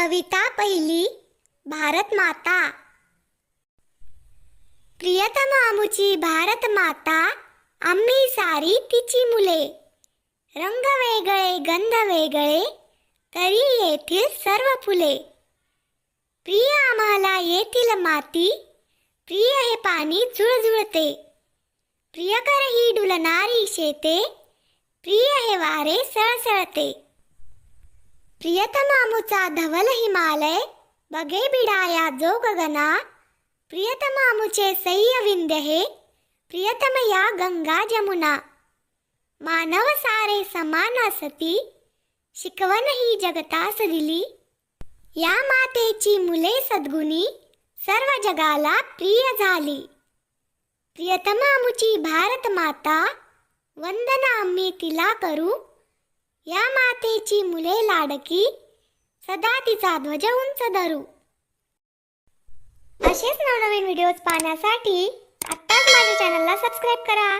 कविता पहिली भारत माता. प्रियतम आमुची भारत माता आम्ही सारी तिची मुले. रंग वेगळे गंध वेगळे तरी येथील सर्व फुले. प्रिय आम्हाला येथील माती प्रिय हे पाणी झुळझुळते. प्रियकर ही डुलणारी शेते प्रिय हे वारे सळसळते. प्रियतमामुचा धवल हिमालय बघे बिडाया जो गगना प्रियतम आमुचे सह्य हे गंगा जमुना. मानव सारे समाना सती शिकवण ही जगतास दिली या मातेची मुले सद्गुणी सर्व जगाला प्रिय झाली. प्रियतमामुची भारत माता वंदना आम्ही तिला करू. या मातेची मुले लाडकी सदा तिचा ध्वज उंच धरू. असेच नवनवीन व्हिडिओज पाहण्यासाठी आत्ताच माझ्या चॅनलला सबस्क्राईब करा.